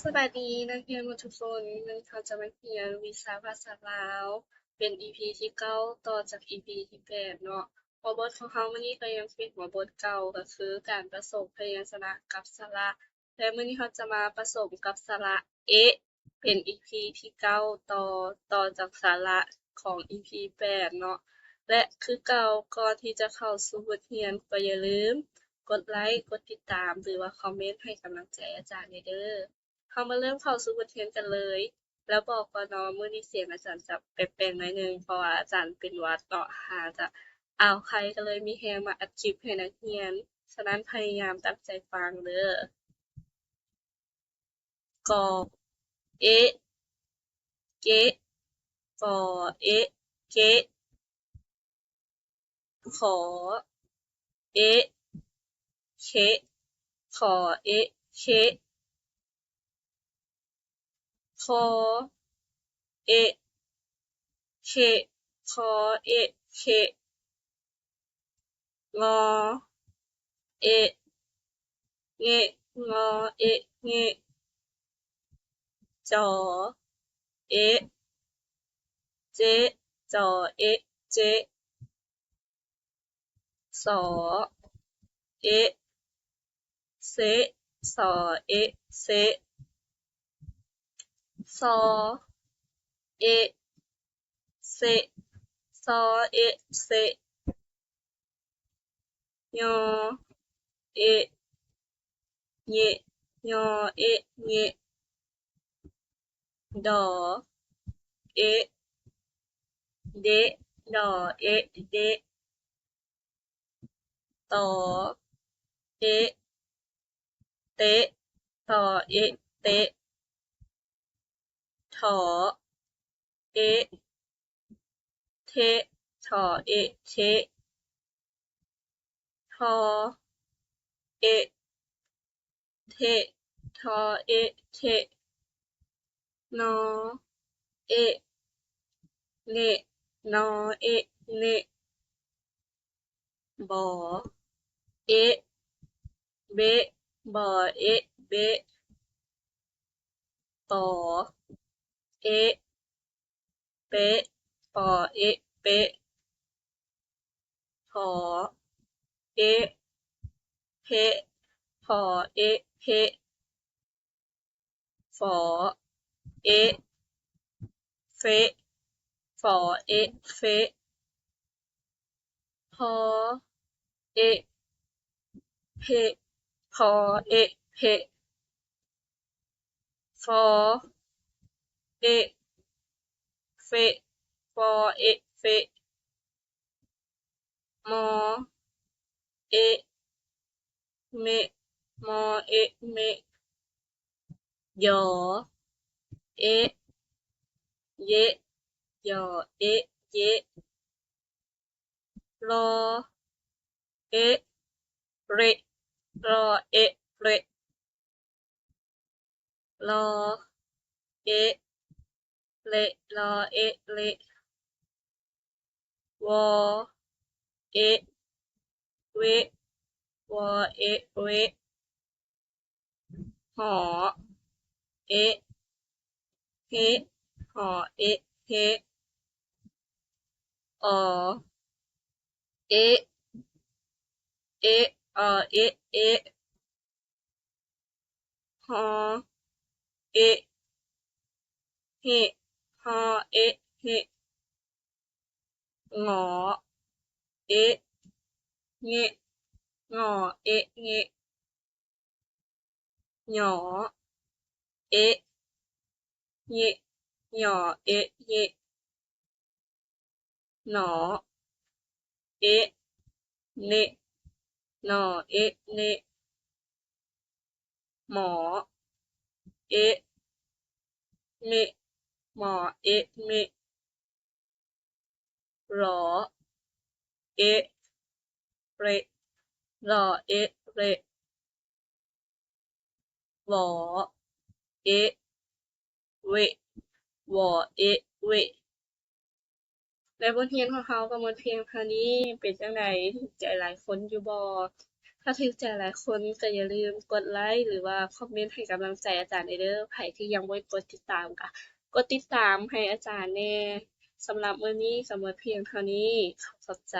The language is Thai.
สบายดีนักเรียนทุกคนวันนี้เขาจะมาเรียนวิชาภาษาลาว เป็น EP ที่เก้าต่อจาก EP ที่แปดเนาะหัวบทของเขาวันนี้ก็ยังเป็นหัวบทเก่าก็คือการผสมพยัญชนะกับสระและวันนี้เขาจะมาผสมกับสระเอเป็น EP ที่เก้าต่อต่อจากสระของ EP แปดเนาะและคือเก่าก่อนที่จะเข้าสู่บทเรียนก็อย่าลืม กดไลค์กดติดตามหรือว่าคอมเมนต์ให้กำลังใจอาจารย์เด้อ เรามาเริ่มเข้าสู่บทเรียนกันเลย แล้วบอกก่อนเนาะมื้อนี้เสียงอาจารย์จะแปลกๆหน่อยนึงเพราะว่าอาจารย์เป็นวัดเนาะหาจะเอาใครก็เลยมีแฮงมาอัดคลิปให้นักเรียน ฉะนั้นพยายามตั้งใจฟังเด้อกอเอเกะกอเอเกะขอเอเคขอเอเค คอ เอะ เคะคอ เอะ เคงอ เอะเงะงอ เอะเงะจอ เอะเจจอ เอะเจสอ เอะเซสอ เอะเซ ซอ เอะ เซ ซอ เอะ เซยอเอะ เยยอเอะเงะดอ เอะ เดดอ เอะ เดตอ เอะ เตตอ เอะ เต ถอเอเทะถอเอเทะทอเอเททอเอเทะนอเอเนนอเอเนบอเอเบบอเอเบะปอ เอเปะปอเอเปะพอเอเพะพอเอเพะฟอเอเฟะฟอเอเฟะพอเอเพะพอเอเพะฟอ เอเฟฟอเอเฟมอเอเมมอเอเมยอเอเยยอเอเยรอเอเรรอเอเรรอเอะเละรอเอะเละวอเอะเวะวอเอะเวะหอเอะเฮะหอเอะเฮะออเอะเอะออเอะเอะหอเอะเฮะหอเอะเฮงอเอะเงะงอเอะเงะหยอเอะเงะหยอเอะเงะหนอเอะเนะหนอเอะเนะหมอเอะเมะ หมอเอะเมะรอเอะเรรอเอะเระวอเอะเวะวอเอะเวะและบทเรียนของเขาก็หมดเพียงเท่านี้เป็นจังไดถูกใจหลายคนอยู่บ่ถ้าถูกใจหลายคนก็อย่าลืมกดไลก์หรือว่าคอมเมนต์ให้กำลังใจอาจารย์ได้เด้อไผที่ยังบ่ได้กดติดตามก็ กดติดตามให้อาจารย์แหน่ สำหรับมื้อนี้ก็หมดเพียงเท่านี้ ขอบใจ